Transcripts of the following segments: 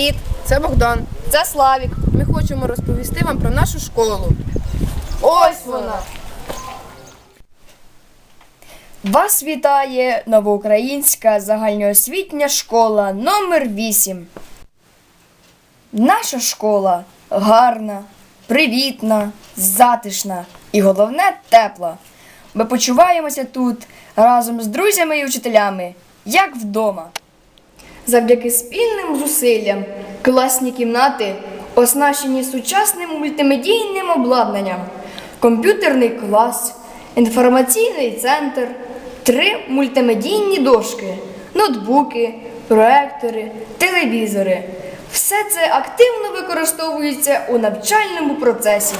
Привіт! Це Богдан. Це Славік. Ми хочемо розповісти вам про нашу школу. Ось вона. Вас вітає новоукраїнська загальноосвітня школа номер 8 Наша школа гарна, привітна, затишна і головне тепла. Ми почуваємося тут разом з друзями і вчителями, як вдома. Завдяки спільним зусиллям класні кімнати оснащені сучасним мультимедійним обладнанням, комп'ютерний клас, інформаційний центр, три мультимедійні дошки, ноутбуки, проектори, телевізори. Все це активно використовується у навчальному процесі.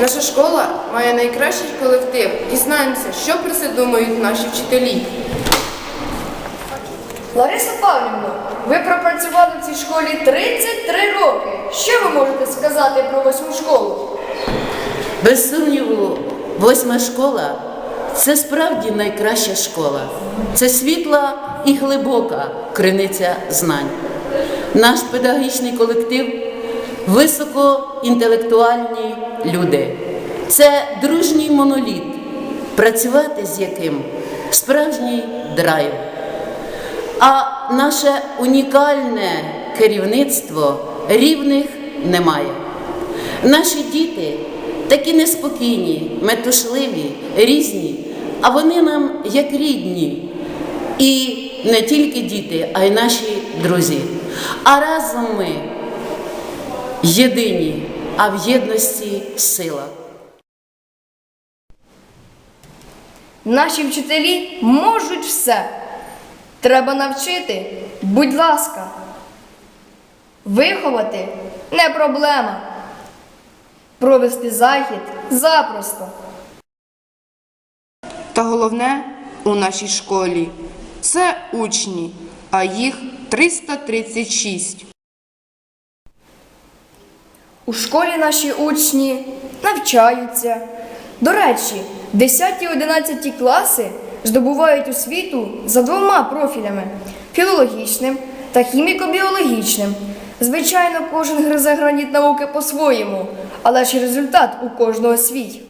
Наша школа має найкращий колектив. Дізнаємося, що про це думають наші вчителі. Лариса Павлівна, ви пропрацювали в цій школі 33 роки. Що ви можете сказати про восьму школу? Без сумніву, восьма школа це справді найкраща школа. Це світла і глибока криниця знань. Наш педагогічний колектив високоінтелектуальні люди. Це дружній моноліт, працювати з яким справжній драйв. А наше унікальне керівництво рівних немає. Наші діти такі неспокійні, метушливі, різні, а вони нам як рідні. І не тільки діти, а й наші друзі. А разом ми єдині, а в єдності сила. Наші вчителі можуть все. Треба навчити, будь ласка. Виховати не проблема. Провести захід запросто. Та головне у нашій школі це учні, а їх 336. У школі наші учні навчаються. До речі, 10-11 класи здобувають освіту за двома профілями філологічним та хіміко-біологічним. Звичайно, кожен гризе граніт науки по-своєму, але ж результат у кожного свій.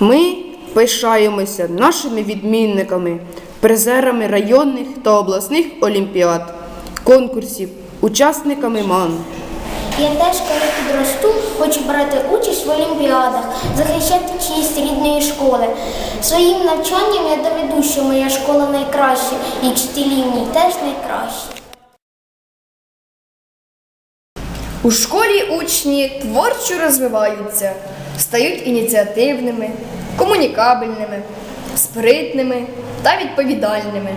Ми пишаємося нашими відмінниками, призерами районних та обласних олімпіад, конкурсів, учасниками МАН. Я теж, коли підросту, хочу брати участь в олімпіадах, захищати честь рідної школи. Своїм навчанням я доведу, що моя школа найкраща, і вчителі в теж найкращі. У школі учні творчо розвиваються, стають ініціативними, комунікабельними, спритними та відповідальними.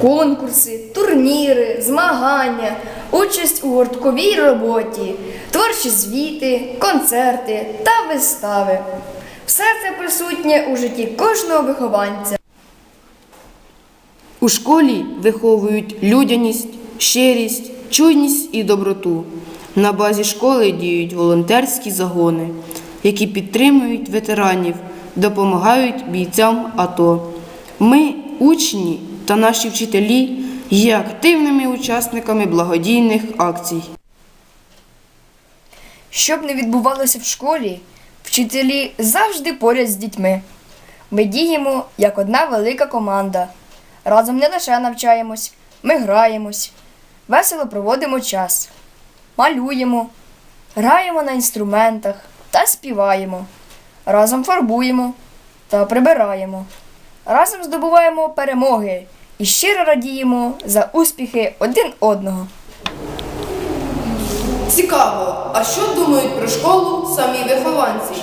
Конкурси, турніри, змагання, участь у гуртковій роботі, творчі звіти, концерти та вистави. Все це присутнє у житті кожного вихованця. У школі виховують людяність, щирість, чуйність і доброту. На базі школи діють волонтерські загони, які підтримують ветеранів, допомагають бійцям АТО. Ми, учні та наші вчителі, є активними учасниками благодійних акцій. Щоб не відбувалося в школі, вчителі завжди поряд з дітьми. Ми діємо як одна велика команда. Разом не лише навчаємось, ми граємось, весело проводимо час, малюємо, граємо на інструментах та співаємо. Разом фарбуємо та прибираємо. Разом здобуваємо перемоги і щиро радіємо за успіхи один одного. Цікаво, а що думають про школу самі вихованці?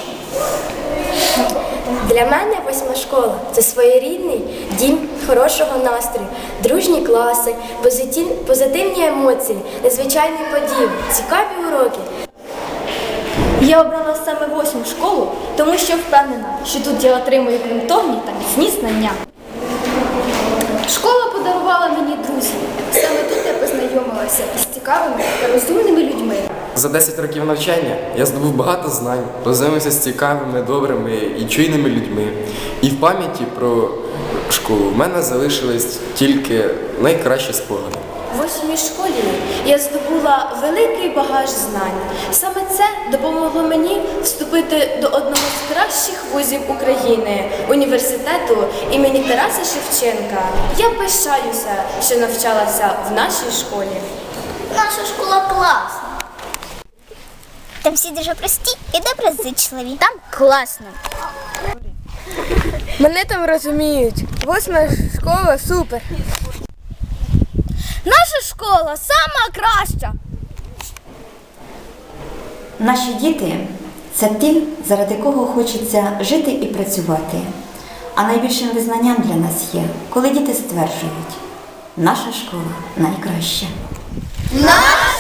Для мене восьма школа це своєрідний дім хорошого настрою, дружні класи, позитивні емоції, незвичайні події, цікаві уроки. Я обрала саме восьму школу, тому що впевнена, що тут я отримую ґрунтовні та міцні знання. Школа подарувала мені друзів. Саме тут я познайомилася із цікавими та розумними людьми. За 10 років навчання я здобув багато знань, познайомився з цікавими, добрими і чуйними людьми. І в пам'яті про школу в мене залишились тільки найкращі спогади. в восьмій школі я здобула великий багаж знань. Саме це допомогло мені вступити до одного з кращих вузів України університету імені Тараса Шевченка. Я пишаюся, що навчалася в нашій школі. Наша школа класна. Там всі дуже прості і доброзичливі. Там класно. Мене там розуміють. Восьма школа супер. Наша школа сама краща. Наші діти це ті, заради кого хочеться жити і працювати. А найбільшим визнанням для нас є, коли діти стверджують, наша школа найкраща. Наша